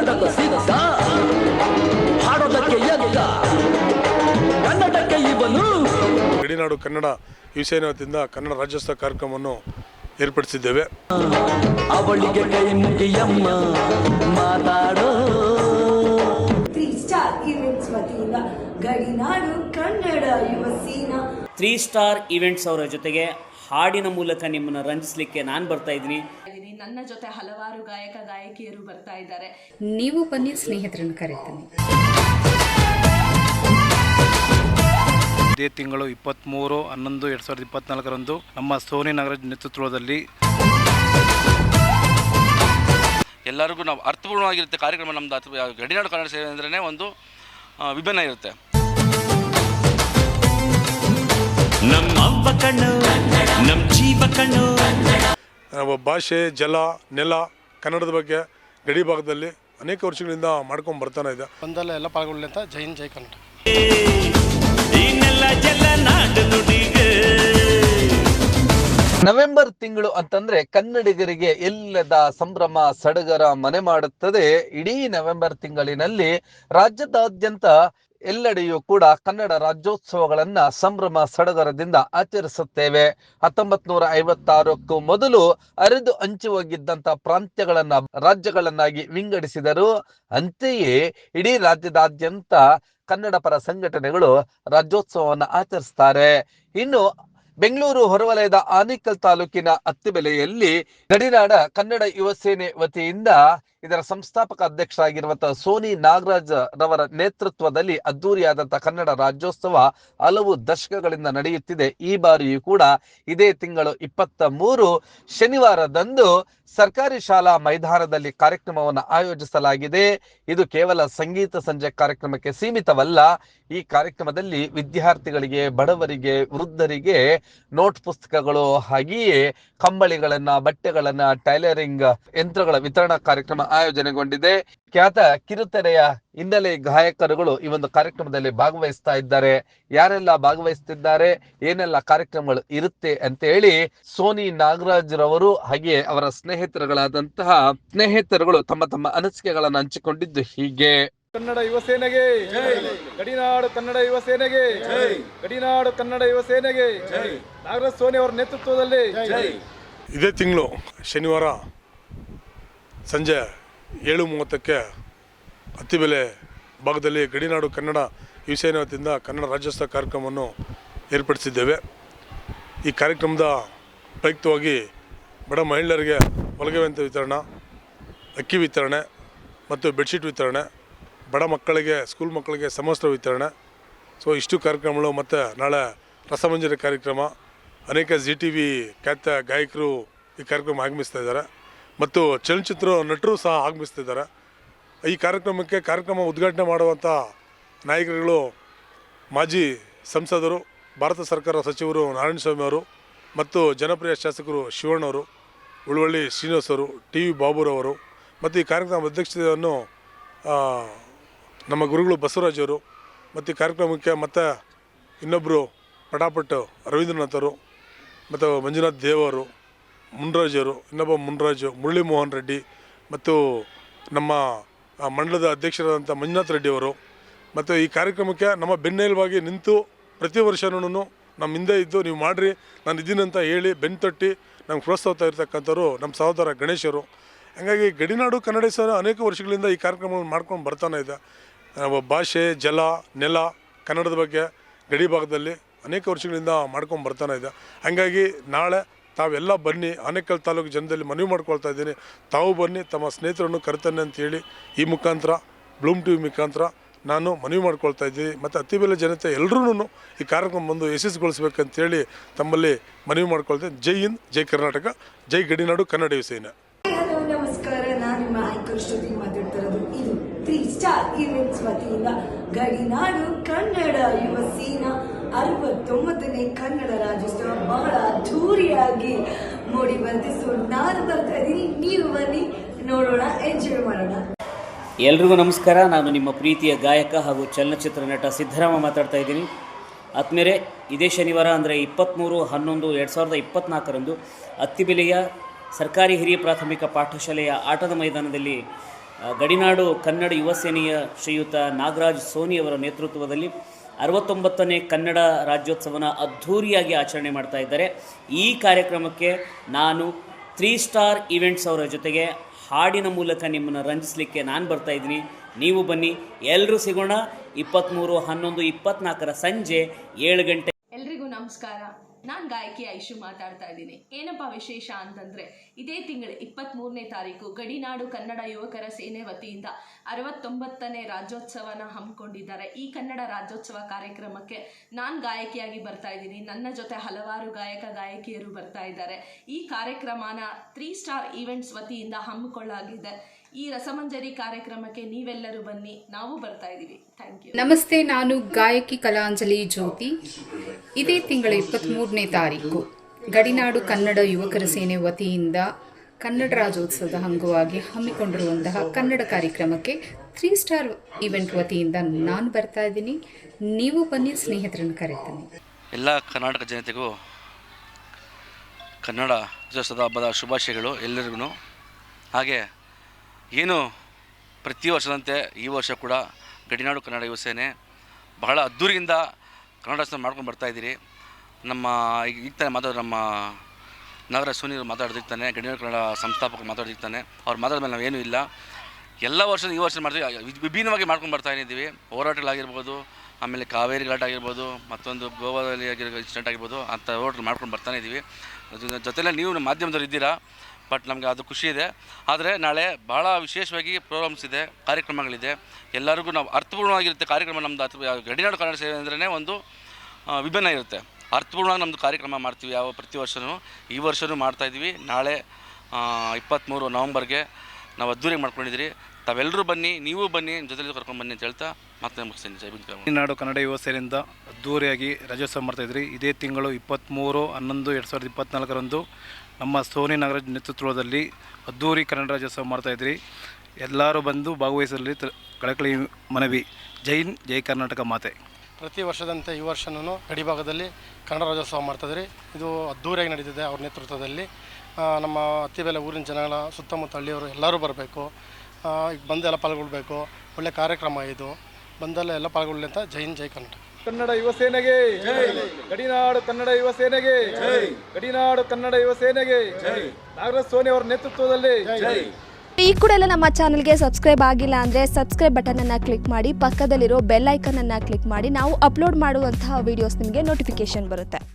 ಕನ್ನಡದ ಸಿರಸ ಹಾಡೋದಕ್ಕೆ ಎದ್ದ. ಕನ್ನಡಕ್ಕೆ ಇವನು. ಗಡಿನಾಡು ಕನ್ನಡ ಯುವಸೇನೆ ವತಿಯಿಂದ ಕನ್ನಡ ರಾಜ್ಯೋತ್ಸವ ಕಾರ್ಯಕ್ರಮವನ್ನು ಏರ್ಪಡಿಸಿದ್ದೇವೆ. ಅವಳಿಗೆ ಕೈ ಮುಗಿಯಮ್ಮ ಮಾತಾಡೋ. ತ್ರೀ ಸ್ಟಾರ್ ಈವೆಂಟ್ಸ್ ವತಿಯಿಂದ ಗಡಿನಾಡು ಕನ್ನಡ ಯುವ ಸೇನಾ. ತ್ರೀ ಸ್ಟಾರ್ ಇವೆಂಟ್ಸ್ ಅವರ ಜೊತೆಗೆ ಹಾಡಿನ ಮೂಲಕ ನಿಮ್ಮನ್ನು ರಂಜಿಸಲಿಕ್ಕೆ ನಾನು ಬರ್ತಾ ಇದ್ದೀನಿ. ನನ್ನ ಜೊತೆ ಹಲವಾರು ಗಾಯಕ ಗಾಯಕಿಯರು ಬರ್ತಾ ಇದ್ದಾರೆ. ನೀವು ಬನ್ನಿ ಸ್ನೇಹಿತರನ್ನು ಕರೀತೀನಿ. ಇದೇ ತಿಂಗಳು ಇಪ್ಪತ್ತ್ಮೂರು ಹನ್ನೊಂದು ಎರಡು ಸಾವಿರದ ಇಪ್ಪತ್ತ್ನಾಲ್ಕರಂದು ನಮ್ಮ ಸೋನಿ ನಾಗರಾಜ್ ನೇತೃತ್ವದಲ್ಲಿ ಎಲ್ಲರಿಗೂ ನಾವು ಅರ್ಥಪೂರ್ಣವಾಗಿರುತ್ತೆ ಕಾರ್ಯಕ್ರಮ ನಮ್ಮದು ಅರ್ಥ ಗಡಿನಾಡು ಕನ್ನಡ ಸೇವೆ ಅಂದ್ರೇ ಒಂದು ವಿಭಿನ್ನ ಇರುತ್ತೆ. ನಮ್ಮ ಕಣ್ಣು ನಮ್ಮ ಜೀವ ಕಣ್ಣು. ಭಾಷೆ ಜಲ ನೆಲ ಕನ್ನಡದ ಬಗ್ಗೆ ಗಡಿ ಭಾಗದಲ್ಲಿ ಅನೇಕ ವರ್ಷಗಳಿಂದ ಮಾಡ್ಕೊಂಡು ಬರ್ತಾನೆ ಇದೆ. ಒಂದಲ್ಲ ಎಲ್ಲ ಪಾಲ್ಗೊಳ್ಳಿ ಅಂತ ಜೈನ್ ಹಿಂದ್ ಜೈ ಕನ್ನಡ. ಈ ನೆಲ ಜಲ ನಾಡು ನುಡಿಗೆ. ನವೆಂಬರ್ ತಿಂಗಳು ಅಂತಂದ್ರೆ ಕನ್ನಡಿಗರಿಗೆ ಎಲ್ಲದ ಸಂಭ್ರಮ ಸಡಗರ ಮನೆ ಮಾಡುತ್ತದೆ. ಇಡೀ ನವೆಂಬರ್ ತಿಂಗಳಿನಲ್ಲಿ ರಾಜ್ಯದಾದ್ಯಂತ ಎಲ್ಲೆಡೆಯೂ ಕೂಡ ಕನ್ನಡ ರಾಜ್ಯೋತ್ಸವಗಳನ್ನ ಸಂಭ್ರಮ ಸಡಗರದಿಂದ ಆಚರಿಸುತ್ತೇವೆ. ಹತ್ತೊಂಬತ್ ನೂರ ಐವತ್ತಾರಕ್ಕೂ ಮೊದಲು ಅರಿದು ಹಂಚಿ ಹೋಗಿದ್ದಂತ ಪ್ರಾಂತ್ಯಗಳನ್ನ ರಾಜ್ಯಗಳನ್ನಾಗಿ ವಿಂಗಡಿಸಿದರು. ಅಂತೆಯೇ ಇಡೀ ರಾಜ್ಯದಾದ್ಯಂತ ಕನ್ನಡ ಪರ ಸಂಘಟನೆಗಳು ರಾಜ್ಯೋತ್ಸವವನ್ನು ಆಚರಿಸ್ತಾರೆ. ಇನ್ನು ಬೆಂಗಳೂರು ಹೊರವಲಯದ ಆನೇಕಲ್ ತಾಲೂಕಿನ ಅತ್ತಿಬೆಲೆಯಲ್ಲಿ ಗಡಿನಾಡ ಕನ್ನಡ ಯುವ ಸೇನೆ ವತಿಯಿಂದ ಇದರ ಸಂಸ್ಥಾಪಕ ಅಧ್ಯಕ್ಷರಾಗಿರುವಂತಹ ಸೋನಿ ನಾಗರಾಜ್ ರವರ ನೇತೃತ್ವದಲ್ಲಿ ಅದ್ದೂರಿಯಾದಂತಹ ಕನ್ನಡ ರಾಜ್ಯೋತ್ಸವ ಹಲವು ದಶಕಗಳಿಂದ ನಡೆಯುತ್ತಿದೆ. ಈ ಬಾರಿಯೂ ಕೂಡ ಇದೇ ತಿಂಗಳು ಇಪ್ಪತ್ತ ಮೂರು ಶನಿವಾರದಂದು ಸರ್ಕಾರಿ ಶಾಲಾ ಮೈದಾನದಲ್ಲಿ ಕಾರ್ಯಕ್ರಮವನ್ನು ಆಯೋಜಿಸಲಾಗಿದೆ. ಇದು ಕೇವಲ ಸಂಗೀತ ಸಂಜೆ ಕಾರ್ಯಕ್ರಮಕ್ಕೆ ಸೀಮಿತವಲ್ಲ. ಈ ಕಾರ್ಯಕ್ರಮದಲ್ಲಿ ವಿದ್ಯಾರ್ಥಿಗಳಿಗೆ, ಬಡವರಿಗೆ, ವೃದ್ಧರಿಗೆ ನೋಟ್ ಪುಸ್ತಕಗಳು, ಹಾಗೆಯೇ ಕಂಬಳಿಗಳನ್ನ, ಬಟ್ಟೆಗಳನ್ನ, ಟೈಲರಿಂಗ್ ಯಂತ್ರಗಳ ವಿತರಣಾ ಕಾರ್ಯಕ್ರಮ ಆಯೋಜನೆಗೊಂಡಿದೆ. ಖ್ಯಾತ ಕಿರುತೆರೆಯ ಹಿನ್ನೆಲೆ ಗಾಯಕರುಗಳು ಈ ಒಂದು ಕಾರ್ಯಕ್ರಮದಲ್ಲಿ ಭಾಗವಹಿಸ್ತಾ ಇದ್ದಾರೆ. ಯಾರೆಲ್ಲ ಭಾಗವಹಿಸ್ತಿದ್ದಾರೆ? ಏನೆಲ್ಲ ಕಾರ್ಯಕ್ರಮಗಳು ಇರುತ್ತೆ ಅಂತ ಹೇಳಿ ಸೋನಿ ನಾಗರಾಜ್ ರವರು ಹಾಗೆ ಅವರ ಸ್ನೇಹಿತರುಗಳಾದಂತಹ ಸ್ನೇಹಿತರುಗಳು ತಮ್ಮ ತಮ್ಮ ಅನಿಸಿಕೆಗಳನ್ನು ಹಂಚಿಕೊಂಡಿದ್ದು ಹೀಗೆ. ಕನ್ನಡ ಯುವ ಸೇನೆಗೆ ಗಡಿನಾಡು ಕನ್ನಡ ಯುವ ಸೇನೆಗೆ ಗಡಿನಾಡು ಕನ್ನಡ ಯುವ ಸೇನೆಗೆ ನಾಗರಾಜ್ ಸೋನಿ ಅವರ ನೇತೃತ್ವದಲ್ಲಿ. ಇದೇ ತಿಂಗಳು ಶನಿವಾರ ಸಂಜೆ ಏಳು ಮೂವತ್ತಕ್ಕೆ ಅತ್ತಿಬೆಲೆ ಭಾಗದಲ್ಲಿ ಗಡಿನಾಡು ಕನ್ನಡ ಯುವಸೇನೆ ವತಿಯಿಂದ ಕನ್ನಡ ರಾಜ್ಯೋತ್ಸವ ಕಾರ್ಯಕ್ರಮವನ್ನು ಏರ್ಪಡಿಸಿದ್ದೇವೆ. ಈ ಕಾರ್ಯಕ್ರಮದ ಪ್ರಯುಕ್ತವಾಗಿ ಬಡ ಮಹಿಳೆಯರಿಗೆ ಹೊಲಿಗೆ ಯಂತ್ರ ವಿತರಣೆ, ಅಕ್ಕಿ ವಿತರಣೆ ಮತ್ತು ಬೆಡ್ಶೀಟ್ ವಿತರಣೆ, ಬಡ ಮಕ್ಕಳಿಗೆ, ಸ್ಕೂಲ್ ಮಕ್ಕಳಿಗೆ ಸಮವಸ್ತ್ರ ವಿತರಣೆ. ಸೊ, ಇಷ್ಟು ಕಾರ್ಯಕ್ರಮಗಳು ಮತ್ತು ನಾಳೆ ರಸಮಂಜರಿ ಕಾರ್ಯಕ್ರಮ. ಅನೇಕ ಜಿ ಟಿ ವಿ ಖ್ಯಾತ ಗಾಯಕರು ಈ ಕಾರ್ಯಕ್ರಮ ಆಗಮಿಸ್ತಾ ಇದ್ದಾರೆ. ಮತ್ತು ಚಲನಚಿತ್ರ ನಟರು ಸಹ ಆಗಮಿಸ್ತಿದ್ದಾರೆ. ಈ ಕಾರ್ಯಕ್ರಮಕ್ಕೆ ಕಾರ್ಯಕ್ರಮ ಉದ್ಘಾಟನೆ ಮಾಡುವಂಥ ನಾಯಕರುಗಳು ಮಾಜಿ ಸಂಸದರು, ಭಾರತ ಸರ್ಕಾರ ಸಚಿವರು ನಾರಾಯಣಸ್ವಾಮಿ ಅವರು ಮತ್ತು ಜನಪ್ರಿಯ ಶಾಸಕರು ಶಿವಣ್ಣವರು ಉಳುವಳ್ಳಿ ಶ್ರೀನಿವಾಸ್ ಅವರು, ಟಿ ವಿ ಬಾಬುರವರು ಮತ್ತು ಈ ಕಾರ್ಯಕ್ರಮ ಅಧ್ಯಕ್ಷತೆಯನ್ನು ನಮ್ಮ ಗುರುಗಳು ಬಸವರಾಜ್ ಅವರು ಮತ್ತು ಕಾರ್ಯಕ್ರಮಕ್ಕೆ ಮತ್ತು ಇನ್ನೊಬ್ಬರು ಪಟಾಪಟ್ ರವೀಂದ್ರನಾಥರು ಮತ್ತು ಮಂಜುನಾಥ್ ದೇವರು ಮುನ್ರಾಜರು, ಇನ್ನೊಬ್ಬ ಮುನ್ರಾಜು ಮುರಳಿ ಮೋಹನ್ ರೆಡ್ಡಿ ಮತ್ತು ನಮ್ಮ ಮಂಡಲದ ಅಧ್ಯಕ್ಷರಾದಂಥ ಮಂಜುನಾಥ್ ರೆಡ್ಡಿ ಅವರು. ಮತ್ತು ಈ ಕಾರ್ಯಕ್ರಮಕ್ಕೆ ನಮ್ಮ ಬೆನ್ನೆಲುವಾಗಿ ನಿಂತು ಪ್ರತಿ ವರ್ಷನೂ ನಮ್ಮ ಹಿಂದೆ ಇದ್ದು ನೀವು ಮಾಡಿರಿ, ನಾನು ಇದ್ದೀನಿ ಅಂತ ಹೇಳಿ ಬೆನ್ನು ತಟ್ಟಿ ನಮ್ಗೆ ಪ್ರೋತ್ಸಾಹ ಇರ್ತಕ್ಕಂಥವ್ರು ನಮ್ಮ ಸಹೋದರ ಗಣೇಶರು. ಹಾಗಾಗಿ ಗಡಿನಾಡು ಕನ್ನಡ ಸಹ ಅನೇಕ ವರ್ಷಗಳಿಂದ ಈ ಕಾರ್ಯಕ್ರಮವನ್ನು ಮಾಡ್ಕೊಂಡು ಬರ್ತಾನೆ ಇದೆ. ಭಾಷೆ, ಜಲ, ನೆಲ, ಕನ್ನಡದ ಬಗ್ಗೆ ಗಡಿ ಭಾಗದಲ್ಲಿ ಅನೇಕ ವರ್ಷಗಳಿಂದ ಮಾಡ್ಕೊಂಡು ಬರ್ತಾನೆ ಇದೆ. ಹಾಗಾಗಿ ನಾಳೆ ತಾವೆಲ್ಲ ಬನ್ನಿ, ಆನೇಕಲ್ ತಾಲೂಕು ಜನದಲ್ಲಿ ಮನವಿ ಮಾಡ್ಕೊಳ್ತಾ ಇದ್ದೀನಿ. ತಾವು ಬನ್ನಿ, ತಮ್ಮ ಸ್ನೇಹಿತರನ್ನು ಕರೆತಾನೆ ಅಂತೇಳಿ ಈ ಮುಖಾಂತರ ಬ್ಲೂಮ್ ಟಿವಿ ಮುಖಾಂತರ ನಾನು ಮನವಿ ಮಾಡ್ಕೊಳ್ತಾ ಇದ್ದೀನಿ. ಮತ್ತು ಅತಿಬೆಲೆ ಜನತೆ ಎಲ್ಲರೂ ಈ ಕಾರ್ಯಕ್ರಮ ಬಂದು ಯಶಸ್ಸುಗೊಳಿಸ್ಬೇಕಂತೇಳಿ ತಮ್ಮಲ್ಲಿ ಮನವಿ ಮಾಡ್ಕೊಳ್ತೀನಿ ಜೈ ಹಿಂದ್, ಜೈ ಕರ್ನಾಟಕ, ಜೈ ಗಡಿನಾಡು, ಕನ್ನಡ ಸೇನೆ. ಗಡಿನಾಡು ಕನ್ನಡ ಯುವ ಸೇನಾ. ಅರವತ್ತೊಂಬತ್ತನೇ ಕನ್ನಡ ರಾಜ್ಯೋತ್ಸವ ಬಹಳ ಅದ್ಧೂರಿಯಾಗಿ ಮೂಡಿ ಬಂತು ಸೊ ನಾನು ಬರ್ತಾ ನೀವು ಬನ್ನಿ. ನೋಡೋಣ. ಎಂಜಾಯ್ ಮಾಡೋಣ. ಎಲ್ರಿಗೂ ನಮಸ್ಕಾರ. ನಾನು ನಿಮ್ಮ ಪ್ರೀತಿಯ ಗಾಯಕ ಹಾಗೂ ಚಲನಚಿತ್ರ ನಟ ಸಿದ್ದರಾಮ ಮಾತಾಡ್ತಾ ಇದ್ದೀನಿ. ಆತ್ಮೇರೆ ಇದೇ ಶನಿವಾರ, ಅಂದರೆ ಇಪ್ಪತ್ತ್ಮೂರು ಹನ್ನೊಂದು, ಎರಡು ಸಾವಿರದ ಇಪ್ಪತ್ತ್ನಾಲ್ಕರಂದು ಅತ್ತಿಬೆಲೆಯ ಸರ್ಕಾರಿ ಹಿರಿಯ ಪ್ರಾಥಮಿಕ ಪಾಠಶಾಲೆಯ ಆಟದ ಮೈದಾನದಲ್ಲಿ ಗಡಿನಾಡು ಕನ್ನಡ ಯುವ ಸೇನೆಯ ಶ್ರೀಯುತ ನಾಗರಾಜ್ ಸೋನಿ ಅವರ ನೇತೃತ್ವದಲ್ಲಿ ಅರವತ್ತೊಂಬತ್ತನೇ ಕನ್ನಡ ರಾಜ್ಯೋತ್ಸವನ ಅದ್ಧೂರಿಯಾಗಿ ಆಚರಣೆ ಮಾಡ್ತಾ ಇದ್ದಾರೆ. ಈ ಕಾರ್ಯಕ್ರಮಕ್ಕೆ ನಾನು ತ್ರೀ ಸ್ಟಾರ್ ಇವೆಂಟ್ಸ್ ಅವರ ಜೊತೆಗೆ ಹಾಡಿನ ಮೂಲಕ ನಿಮ್ಮನ್ನು ರಂಜಿಸಲಿಕ್ಕೆ ನಾನು ಬರ್ತಾ ಇದ್ದೀನಿ. ನೀವು ಬನ್ನಿ ಎಲ್ಲರೂ ಸಿಗೋಣ. ಇಪ್ಪತ್ತ್ಮೂರು ಹನ್ನೊಂದು, ಇಪ್ಪತ್ನಾಲ್ಕರ ಸಂಜೆ ಏಳು ಗಂಟೆ ಎಲ್ರಿಗೂ ನಮಸ್ಕಾರ. ನಾನು ಗಾಯಕಿ ಐಶು ಮಾತಾಡ್ತಾ ಇದ್ದೀನಿ. ಏನಪ್ಪ ವಿಶೇಷ ಅಂತಂದರೆ, ಇದೇ ತಿಂಗಳು ಇಪ್ಪತ್ತ್ಮೂರನೇ ತಾರೀಕು ಗಡಿನಾಡು ಕನ್ನಡ ಯುವಕರ ಸೇನೆ ವತಿಯಿಂದ ಅರವತ್ತೊಂಬತ್ತನೇ ರಾಜ್ಯೋತ್ಸವನ ಹಮ್ಮಿಕೊಂಡಿದ್ದಾರೆ. ಈ ಕನ್ನಡ ರಾಜ್ಯೋತ್ಸವ ಕಾರ್ಯಕ್ರಮಕ್ಕೆ ನಾನು ಗಾಯಕಿಯಾಗಿ ಬರ್ತಾ ಇದ್ದೀನಿ. ನನ್ನ ಜೊತೆ ಹಲವಾರು ಗಾಯಕ ಗಾಯಕಿಯರು ಬರ್ತಾ ಇದ್ದಾರೆ. ಈ ಕಾರ್ಯಕ್ರಮನ ತ್ರೀ ಸ್ಟಾರ್ ಈವೆಂಟ್ಸ್ ವತಿಯಿಂದ ಹಮ್ಮಿಕೊಳ್ಳಲಾಗಿದೆ. ಈ ರಸಮಂಜರಿ ಕಾರ್ಯಕ್ರಮಕ್ಕೆ ನೀವೆಲ್ಲರೂ ಬನ್ನಿ. ನಾವು ಬರ್ತಾ ಇದ್ದೀವಿ ಥ್ಯಾಂಕ್ ಯು ನಮಸ್ತೆ ನಾನು ಗಾಯಕಿ ಕಲಾಂಜಲಿ ಜ್ಯೋತಿ. ಇದೇ ತಿಂಗಳ ಇಪ್ಪತ್ತ್ಮೂರನೇ ತಾರೀಕು ಗಡಿನಾಡು ಕನ್ನಡ ಯುವಕರ ಸೇನೆ ವತಿಯಿಂದ ಕನ್ನಡ ರಾಜ್ಯೋತ್ಸವದ ಅಂಗವಾಗಿ ಹಮ್ಮಿಕೊಂಡಿರುವಂತಹ ಕನ್ನಡ ಕಾರ್ಯಕ್ರಮಕ್ಕೆ ತ್ರೀ ಸ್ಟಾರ್ ಇವೆಂಟ್ ವತಿಯಿಂದ ನಾನು ಬರ್ತಾ ಇದ್ದೀನಿ. ನೀವು ಬನ್ನಿ ಸ್ನೇಹಿತರನ್ನು ಕರೀತೀನಿ ಎಲ್ಲ ಕರ್ನಾಟಕ ಜನತೆಗೂ ಕನ್ನಡ ರಾಜ್ಯೋತ್ಸವದ ಹಬ್ಬದ ಶುಭಾಶಯಗಳು ಎಲ್ಲರಿಗೂ. ಹಾಗೆ ಏನು ಪ್ರತಿ ವರ್ಷದಂತೆ ಈ ವರ್ಷ ಕೂಡ ಗಡಿನಾಡು ಕನ್ನಡ ಯುವ ಸೇನೆ ಬಹಳ ಅದ್ದೂರಿಯಿಂದ ಕನ್ನಡೋತ್ಸವ ಮಾಡ್ಕೊಂಡು ಬರ್ತಾ ಇದ್ದೀರಿ. ನಮ್ಮ ಈಗ ಈಗ ತಾನೇ ಮಾತಾಡೋ ನಮ್ಮ ನಗರ ಸುನೀರು ಮಾತಾಡ್ತಿರ್ತಾನೆ, ಗಡಿನಾಡು ಕನ್ನಡ ಸಂಸ್ಥಾಪಕರು ಮಾತಾಡ್ತಿರ್ತಾನೆ, ಅವ್ರು ಮಾತಾಡಿದ ಮೇಲೆ ನಾವೇನೂ ಇಲ್ಲ. ಎಲ್ಲ ವರ್ಷ ಈ ವರ್ಷ ಮಾಡ್ತೀವಿ. ವಿಭಿನ್ನವಾಗಿ ಮಾಡ್ಕೊಂಡು ಬರ್ತಾ ಇದ್ದೀವಿ. ಹೋರಾಟಗಳಾಗಿರ್ಬೋದು, ಆಮೇಲೆ ಕಾವೇರಿ ಘಾಟ್ ಆಗಿರ್ಬೋದು ಮತ್ತೊಂದು ಗೋವಾದಲ್ಲಿ ಆಗಿರೋ ಇನ್ಸಿಡೆಂಟ್ ಆಗಿರ್ಬೋದು ಅಂಥ ಹೋರಾಟಗಳು ಮಾಡ್ಕೊಂಡು ಬರ್ತಾನೆ ಇದ್ದೀವಿ. ಅದ್ರ ಜೊತೆಲೆ ನೀವು ನಮ್ಮ ಮಾಧ್ಯಮದವ್ರು ಇದ್ದೀರಾ? ಬಟ್ ನಮಗೆ ಅದು ಖುಷಿ ಇದೆ. ಆದರೆ ನಾಳೆ ಭಾಳ ವಿಶೇಷವಾಗಿ ಪ್ರೋಗ್ರಾಮ್ಸ್ ಇದೆ, ಕಾರ್ಯಕ್ರಮಗಳಿದೆ. ಎಲ್ಲರಿಗೂ ನಾವು ಅರ್ಥಪೂರ್ಣವಾಗಿರುತ್ತೆ ಕಾರ್ಯಕ್ರಮ ನಮ್ಮದು ಅರ್ಥ ಗಡಿನಾಡು ಕನ್ನಡ ಸೇವೆ ಅಂದ್ರೇ ಒಂದು ವಿಭಿನ್ನ ಇರುತ್ತೆ. ಅರ್ಥಪೂರ್ಣವಾಗಿ ನಮ್ಮದು ಕಾರ್ಯಕ್ರಮ ಮಾಡ್ತೀವಿ ಯಾವ ಪ್ರತಿ ವರ್ಷವೂ ಈ ವರ್ಷವೂ ಮಾಡ್ತಾಯಿದ್ದೀವಿ ನಾಳೆ ಇಪ್ಪತ್ತ್ಮೂರು ನವಂಬರ್ಗೆ ನಾವು ಅದ್ದೂರಿಗೆ ಮಾಡ್ಕೊಂಡಿದ್ದೀರಿ. ತಾವೆಲ್ಲರೂ ಬನ್ನಿ ನೀವು ಬನ್ನಿ ಜೊತೆಲಿ ಕರ್ಕೊಂಡು ಬನ್ನಿ ಅಂತ ಹೇಳ್ತಾ ಮತ್ತೆ ಮುಗಿಸ್ತೀನಿ. ಜೈ ಬಿಂದ್ ನಾಡು ಕನ್ನಡ ಯುವ ಸೇನೆಯಿಂದ ಅದ್ದೂರಿಯಾಗಿ ರಾಜ್ಯೋತ್ಸವ ಮಾಡ್ತಾ ಇದ್ರಿ. ಇದೇ ತಿಂಗಳು ಇಪ್ಪತ್ತ್ಮೂರು ಹನ್ನೊಂದು ಎರಡು ಸಾವಿರದ ಇಪ್ಪತ್ತ್ನಾಲ್ಕರಂದು ನಮ್ಮ ಸೋನಿ ನಾಗರಾಜ್ ನೇತೃತ್ವದಲ್ಲಿ ಅದ್ದೂರಿ ಕನ್ನಡ ರಾಜ್ಯೋತ್ಸವ ಮಾಡ್ತಾ ಇದ್ರಿ. ಎಲ್ಲರೂ ಬಂದು ಭಾಗವಹಿಸಲಿ ತ- ಕಳಕಳಿ ಮನವಿ. ಜೈನ್ ಜೈ ಕರ್ನಾಟಕ ಮಾತೆ. ಪ್ರತಿ ವರ್ಷದಂತೆ ಈ ವರ್ಷನೂ ಗಡಿಭಾಗದಲ್ಲಿ ಕನ್ನಡ ರಾಜ್ಯೋತ್ಸವ ಮಾಡ್ತಾಯಿದ್ರಿ ಇದು ಅದ್ದೂರಿಯಾಗಿ ನಡೀತಿದೆ ಅವ್ರ ನೇತೃತ್ವದಲ್ಲಿ. ನಮ್ಮ ಅತ್ತಿಬೆಲೆ ಊರಿನ ಜನಗಳ ಸುತ್ತಮುತ್ತ ಹಳ್ಳಿಯವರು ಎಲ್ಲರೂ ಬರಬೇಕು. ಈಗ ಬಂದು ಎಲ್ಲ ಪಾಲ್ಗೊಳ್ಬೇಕು. ಒಳ್ಳೆ ಕಾರ್ಯಕ್ರಮ ಇದು. ಬಂದೆಲ್ಲ ಎಲ್ಲ ಪಾಲ್ಗೊಳ್ಳಿ ಅಂತ ಜೈ ಹಿಂದ್ ಜೈ ಕನ್ನಡ. ಕನ್ನಡ ಯುವ ಸೇನೆಗೆ ಗಡಿನಾಡು ಕನ್ನಡ ಯುವ ಸೇನೆಗೆ ಗಡಿನಾಡು ಕನ್ನಡ ಯುವ ಸೇನೆಗೆ ನಾಗರಾಜ್ ಸೋನಿ ಅವರ ನೇತೃತ್ವದಲ್ಲಿ. ಈ ಕೂಡ ಎಲ್ಲ ನಮ್ಮ ಚಾನಲ್ಗೆ ಸಬ್ಸ್ಕ್ರೈಬ್ ಆಗಿಲ್ಲ ಅಂದರೆ ಸಬ್ಸ್ಕ್ರೈಬ್ ಬಟನನ್ನು ಕ್ಲಿಕ್ ಮಾಡಿ ಪಕ್ಕದಲ್ಲಿರೋ ಬೆಲ್ ಐಕನನ್ನು ಕ್ಲಿಕ್ ಮಾಡಿ ನಾವು ಅಪ್ಲೋಡ್ ಮಾಡುವಂತಹ ವೀಡಿಯೋಸ್ ನಿಮಗೆ ನೋಟಿಫಿಕೇಶನ್ ಬರುತ್ತೆ.